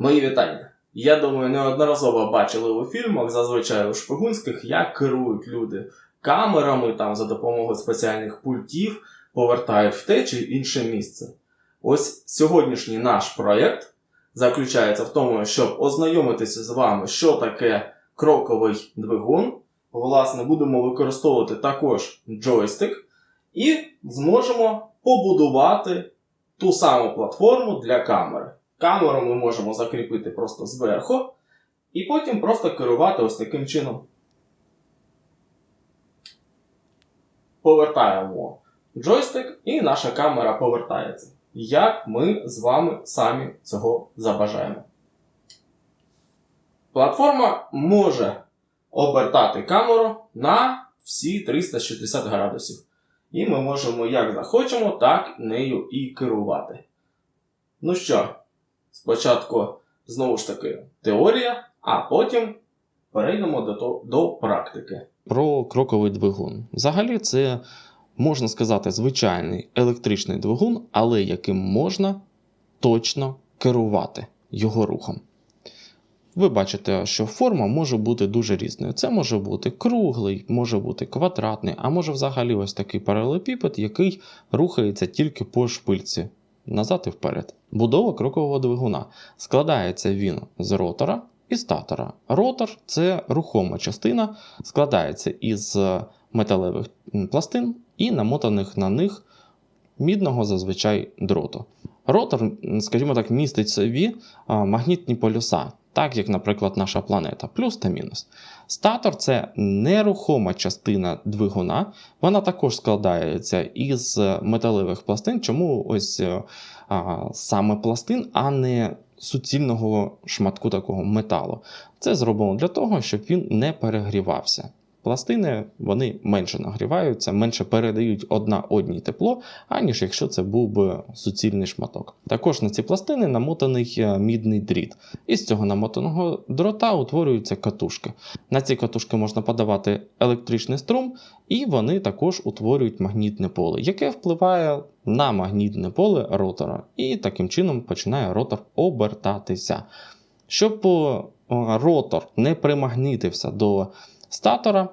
Мої вітання. Я думаю, неодноразово бачили у фільмах, зазвичай у шпигунських, як керують люди камерами там за допомогою спеціальних пультів, повертають в те чи інше місце. Ось сьогоднішній наш проєкт заключається в тому, щоб ознайомитися з вами, що таке кроковий двигун. Власне, будемо використовувати також джойстик і зможемо побудувати ту саму платформу для камери. Камеру ми можемо закріпити просто зверху, і потім просто керувати ось таким чином. Повертаємо джойстик, і наша камера повертається. Як ми з вами самі цього забажаємо. Платформа може обертати камеру на всі 360 градусів. І ми можемо як захочемо, так нею і керувати. Ну що, спочатку знову ж таки теорія, а потім перейдемо до, до практики. Про кроковий двигун. Взагалі, це можна сказати звичайний електричний двигун, але яким можна точно керувати його рухом. Ви бачите, що форма може бути дуже різною. Це може бути круглий, може бути квадратний, а може взагалі ось такий паралепіпед, який рухається тільки по шпильці назад і вперед. Будова крокового двигуна. Складається він з ротора і статора. Ротор це рухома частина, складається із металевих пластин і намотаних на них мідного зазвичай дроту. Ротор, скажімо так, містить собі магнітні полюса, так як, наприклад, наша планета, плюс та мінус. Статор це нерухома частина двигуна, вона також складається із металевих пластин. Чому ось е, а, саме пластин, а не суцільного шматку такого металу? Це зроблено для того, щоб він не перегрівався. Пластини вони менше нагріваються, менше передають одна одній тепло, аніж якщо це був би суцільний шматок. Також на ці пластини намотаний е, мідний дріт. Із цього намотаного дрота утворюються катушки. На ці катушки можна подавати електричний струм, і вони також утворюють магнітне поле, яке впливає на магнітне поле ротора, і таким чином починає ротор обертатися. Щоб ротор не примагнітився до статора,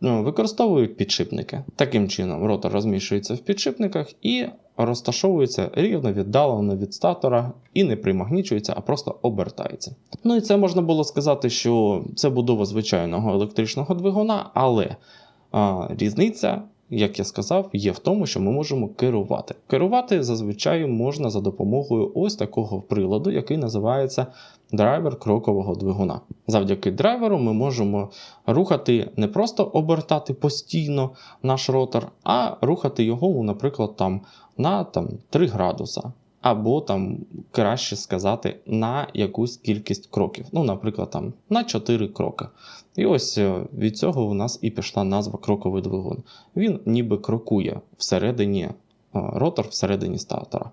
ну, використовують підшипники. Таким чином, ротор розміщується в підшипниках і розташовується рівно віддалено від статора і не примагнічується, а просто обертається. Ну і це можна було сказати, що це будова звичайного електричного двигуна, але а, різниця. Як я сказав, є в тому, що ми можемо керувати. Керувати зазвичай можна за допомогою ось такого приладу, який називається драйвер крокового двигуна. Завдяки драйверу ми можемо рухати не просто обертати постійно наш ротор, а рухати його, наприклад, там, на там, 3 градуса. Або там краще сказати на якусь кількість кроків. Ну, наприклад, там на 4 кроки. І ось е, від цього у нас і пішла назва кроковий двигун. Він ніби крокує всередині е, ротор всередині статора.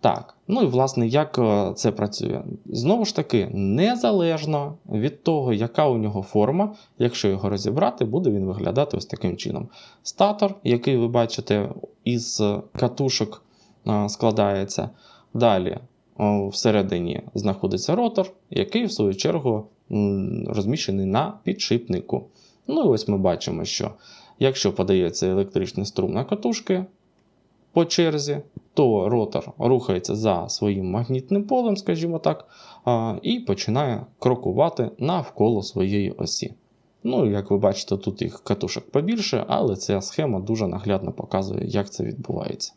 Так, ну і власне, як е, це працює? Знову ж таки, незалежно від того, яка у нього форма, якщо його розібрати, буде він виглядати ось таким чином. Статор, який ви бачите, із катушок складається. Далі всередині знаходиться ротор, який, в свою чергу, розміщений на підшипнику. Ну і ось ми бачимо, що якщо подається електричний струм на катушки по черзі, то ротор рухається за своїм магнітним полем, скажімо так, і починає крокувати навколо своєї осі. Ну, як ви бачите, тут їх катушок побільше, але ця схема дуже наглядно показує, як це відбувається.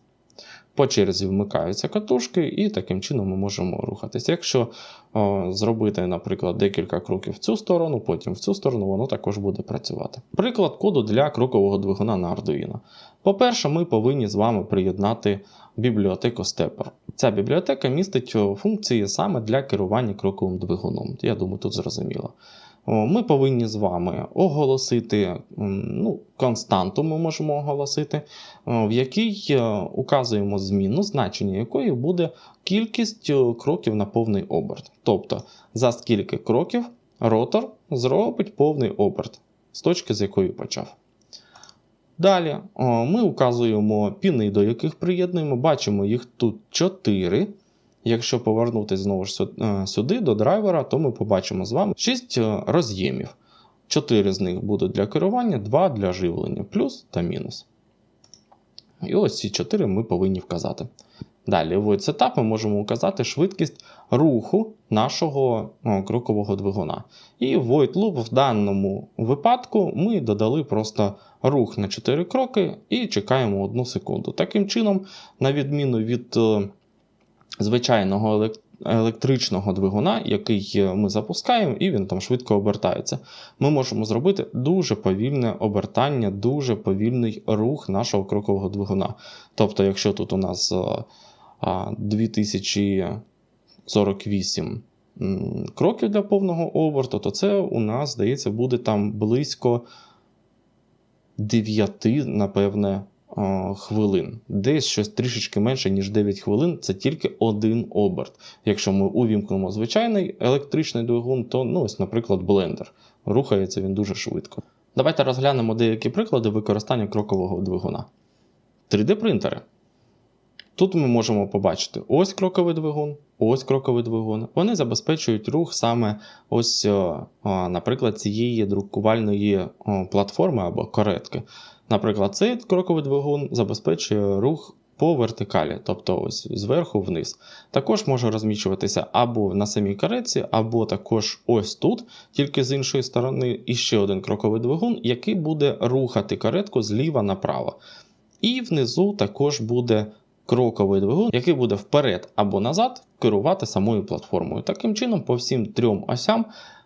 По черзі вмикаються катушки, і таким чином ми можемо рухатися. Якщо о, зробити, наприклад, декілька кроків в цю сторону, потім в цю сторону, воно також буде працювати. Приклад коду для крокового двигуна на Arduino. По-перше, ми повинні з вами приєднати бібліотеку Stepper. Ця бібліотека містить функції саме для керування кроковим двигуном. Я думаю, тут зрозуміло. Ми повинні з вами оголосити ну, константу, ми можемо оголосити, в якій е, указуємо зміну, значення якої буде кількість е, кроків на повний оберт. Тобто, за скільки кроків ротор зробить повний оберт з точки, з якої почав. Далі ми указуємо піни, до яких приєднуємо. Бачимо їх тут 4. Якщо повернутися знову ж е, сюди до драйвера, то ми побачимо з вами 6 роз'ємів. 4 з них будуть для керування, 2 для живлення, плюс та мінус. І ось ці 4 ми повинні вказати. Далі, в setup ми можемо указати швидкість руху нашого крокового двигуна. І в void loop в даному випадку ми додали просто рух на 4 кроки і чекаємо 1 секунду. Таким чином, на відміну від е, звичайного елек- електричного двигуна, який е, ми запускаємо, і він там швидко обертається, ми можемо зробити дуже повільне обертання, дуже повільний рух нашого крокового двигуна. Тобто, якщо тут у нас е, 2048 кроків для повного оберту, то це у нас, здається, буде там близько 9, напевне, хвилин. Десь щось трішечки менше, ніж 9 хвилин, це тільки один оберт. Якщо ми увімкнемо звичайний електричний двигун, то, ну, ось, наприклад, блендер. Рухається він дуже швидко. Давайте розглянемо деякі приклади використання крокового двигуна. 3D-принтери. Тут ми можемо побачити ось кроковий двигун, ось кроковий двигун. Вони забезпечують рух саме ось, е, наприклад, цієї друкувальної платформи або коретки. Наприклад, цей кроковий двигун забезпечує рух по вертикалі, тобто ось зверху вниз. Також може розміщуватися або на самій каретці, або також ось тут, тільки з іншої сторони, іще один кроковий двигун, який буде рухати каретку зліва направо. І внизу також буде кроковий двигун, який буде вперед або назад керувати самою платформою. Таким чином, по всім трьом осям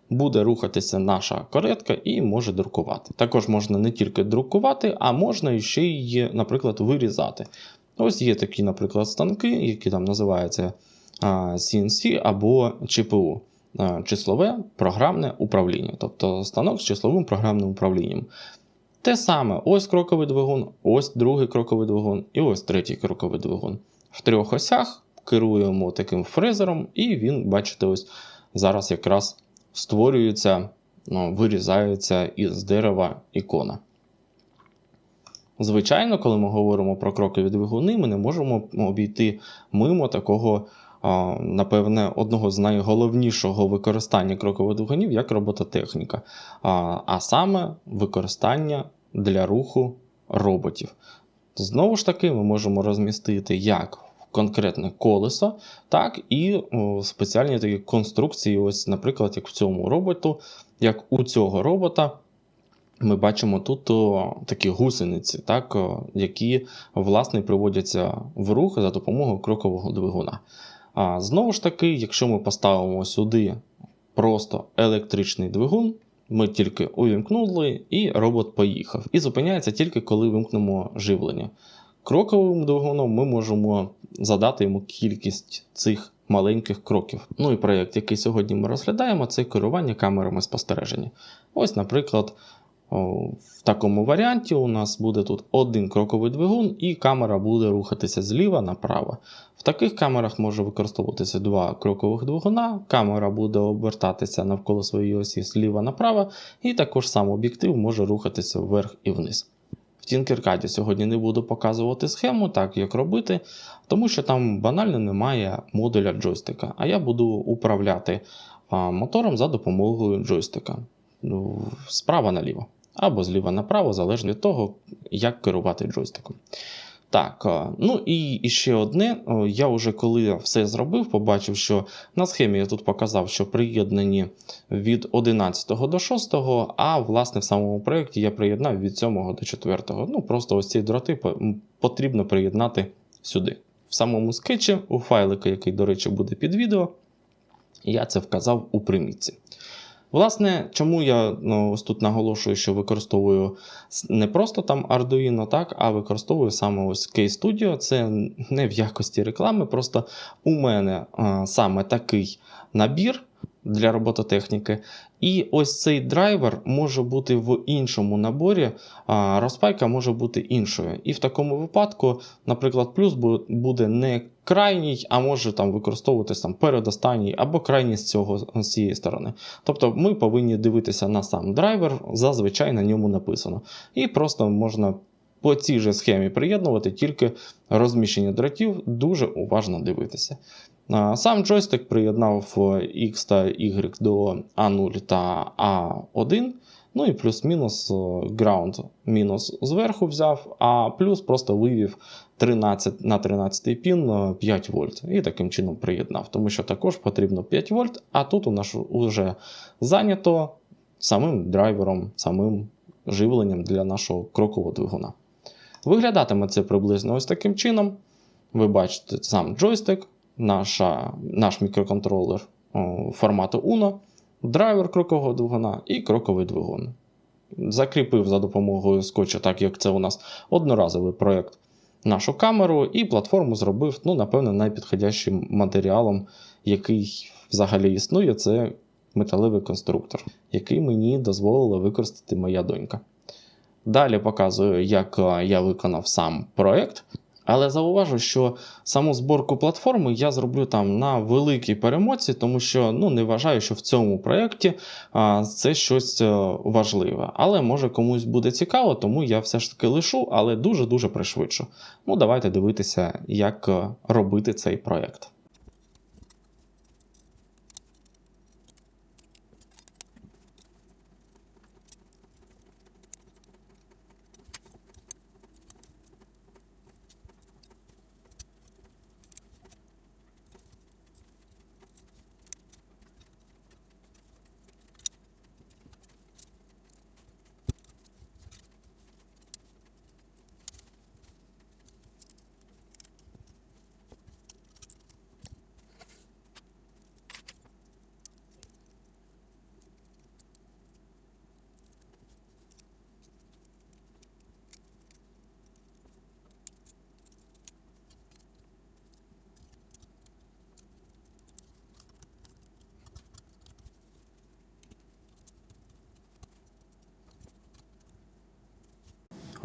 буде рухатися наша каретка і може друкувати. Також можна не тільки друкувати, а можна ще й, наприклад, вирізати. Ось є такі, наприклад, станки, які там називаються CNC або ЧПУ. Числове програмне управління, тобто станок з числовим програмним управлінням. Те саме, ось кроковий двигун, ось другий кроковий двигун і ось третій кроковий двигун. В трьох осях керуємо таким фрезером, і він, бачите, ось зараз якраз створюється, ну, вирізається із дерева ікона. Звичайно, коли ми говоримо про крокові двигуни, ми не можемо обійти мимо такого, напевне, одного з найголовнішого використання крокових двигунів як робототехніка, а саме використання для руху роботів. Знову ж таки, ми можемо розмістити як конкретне колесо, так і о, спеціальні такі конструкції, ось, наприклад, як в цьому роботу, як у цього робота. Ми бачимо тут о, такі гусениці, так, о, які власне приводяться в рух за допомогою крокового двигуна. А знову ж таки, якщо ми поставимо сюди просто електричний двигун, ми тільки увімкнули, і робот поїхав. І зупиняється тільки коли вимкнемо живлення. Кроковим двигуном ми можемо задати йому кількість цих маленьких кроків. Ну і проєкт, який сьогодні ми розглядаємо, це керування камерами спостереження. Ось, наприклад, в такому варіанті у нас буде тут один кроковий двигун, і камера буде рухатися зліва направо. В таких камерах може використовуватися два крокових двигуна, камера буде обертатися навколо своєї осі зліва направо, і також сам об'єктив може рухатися вверх і вниз. Tinkercad сьогодні не буду показувати схему, так як робити, тому що там банально немає модуля джойстика, а я буду управляти мотором за допомогою джойстика. Ну, Справа наліво або зліва направо, залежно від того, як керувати джойстиком. Так, ну і, і ще одне. Я вже коли все зробив, побачив, що на схемі я тут показав, що приєднані від 11 до 6, а власне в самому проєкті я приєднав від 7 до 4. Ну, просто ось ці дроти потрібно приєднати сюди. В самому скетчі, у файлику, який, до речі, буде під відео, я це вказав у примітці. Власне, чому я ну, ось тут наголошую, що використовую не просто там Arduino, так, а використовую саме ось Case Studio. Це не в якості реклами, просто у мене а, саме такий набір для робототехніки. І ось цей драйвер може бути в іншому наборі, а розпайка може бути іншою. І в такому випадку, наприклад, плюс буде не крайній, а може там використовуватись там передостанній або крайній з цього з цієї сторони. Тобто ми повинні дивитися на сам драйвер, зазвичай на ньому написано. І просто можна по цій же схемі приєднувати, тільки розміщення дротів дуже уважно дивитися. Сам джойстик приєднав е, X та Y до A0 та A1. Ну і плюс-мінус е, ground мінус зверху взяв, а плюс просто вивів 13 на 13 пін е, 5 вольт. І таким чином приєднав, тому що також потрібно 5 вольт, а тут у нас вже зайнято самим драйвером, самим живленням для нашого крокового двигуна. Виглядатиме це приблизно ось таким чином. Ви бачите сам джойстик, наша, наш мікроконтролер формату UNO, драйвер крокового двигуна і кроковий двигун. Закріпив за допомогою скотча, так як це у нас одноразовий проєкт, нашу камеру, і платформу зробив, ну, напевно, найпідходящим матеріалом, який взагалі існує, це металевий конструктор, який мені дозволила використати моя донька. Далі показую, як я виконав сам проєкт. Але зауважу, що саму зборку платформи я зроблю там на великій перемоці, тому що ну, не вважаю, що в цьому проєкті це щось е, важливе. Але може комусь буде цікаво, тому я все ж таки лишу, але дуже-дуже пришвидшу. Ну, давайте дивитися, як е, робити цей проєкт.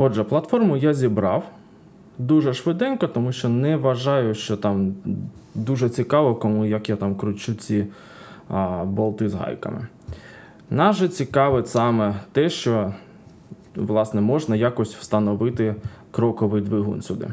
Отже, платформу я зібрав дуже швиденько, тому що не вважаю, що там дуже цікаво, кому як я там кручу ці а, болти з гайками. Нас же цікавить саме те, що власне можна якось встановити кроковий двигун сюди.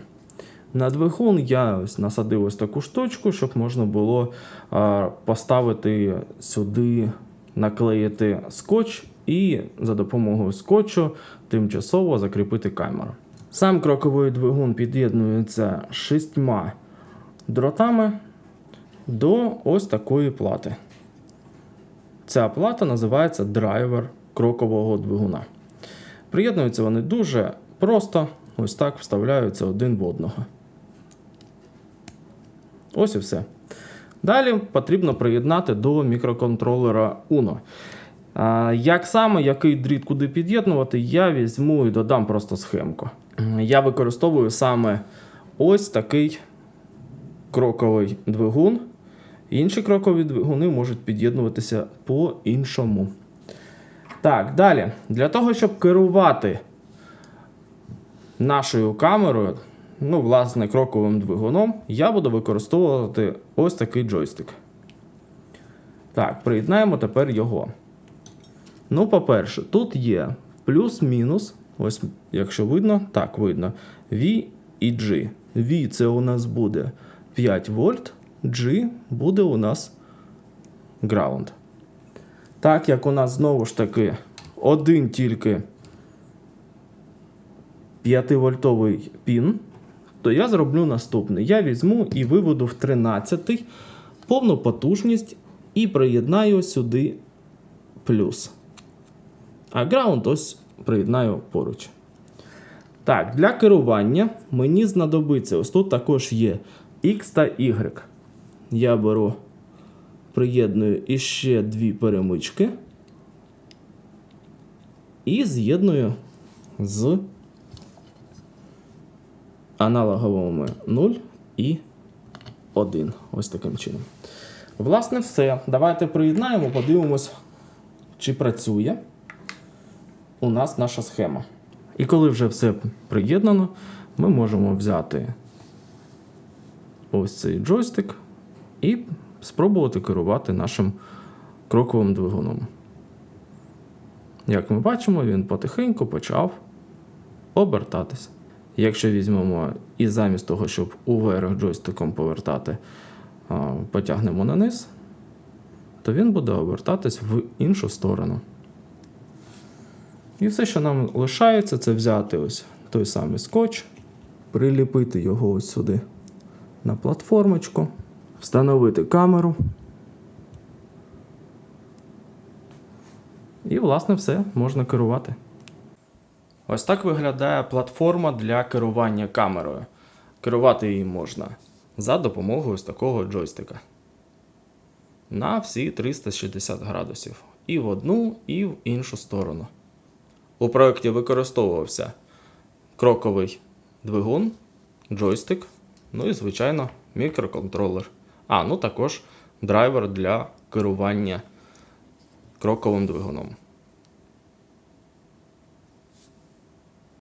На двигун я ось насадив ось таку штучку, щоб можна було а, поставити сюди, наклеїти скотч і за допомогою скотчу тимчасово закріпити камеру. Сам кроковий двигун під'єднується шістьма дротами до ось такої плати. Ця плата називається драйвер крокового двигуна. Приєднуються вони дуже просто, ось так вставляються один в одного. Ось і все. Далі потрібно приєднати до мікроконтролера UNO. Як саме, який дріт куди під'єднувати, я візьму і додам просто схемку. Я використовую саме ось такий кроковий двигун. Інші крокові двигуни можуть під'єднуватися по-іншому. Так, далі. Для того, щоб керувати нашою камерою, ну, власне, кроковим двигуном, я буду використовувати ось такий джойстик. Так, приєднаємо тепер його. Ну, по-перше, тут є плюс-мінус. Ось, якщо видно, так видно. V і G. V це у нас буде 5 вольт, G буде у нас ground. Так як у нас знову ж таки один тільки 5-вольтовий пін, то я зроблю наступне. Я візьму і виведу в 13 повну потужність і приєднаю сюди плюс. А ground ось приєднаю поруч. Так, для керування мені знадобиться. Ось тут також є X та Y. Я беру, приєдную іще дві перемички. І з'єдную з аналоговими 0 і 1. Ось таким чином. Власне, все. Давайте приєднаємо, подивимось, чи працює у нас наша схема. І коли вже все приєднано, ми можемо взяти ось цей джойстик і спробувати керувати нашим кроковим двигуном. Як ми бачимо, він потихеньку почав обертатися. Якщо візьмемо і замість того, щоб уверх джойстиком повертати, потягнемо на низ, то він буде обертатись в іншу сторону. І все, що нам лишається, це взяти ось той самий скотч, приліпити його ось сюди на платформочку, встановити камеру. І, власне, все можна керувати. Ось так виглядає платформа для керування камерою. Керувати її можна за допомогою ось такого джойстика. На всі 360 градусів. І в одну, і в іншу сторону. У проєкті використовувався кроковий двигун, джойстик, ну і, звичайно, мікроконтролер. А, ну також драйвер для керування кроковим двигуном.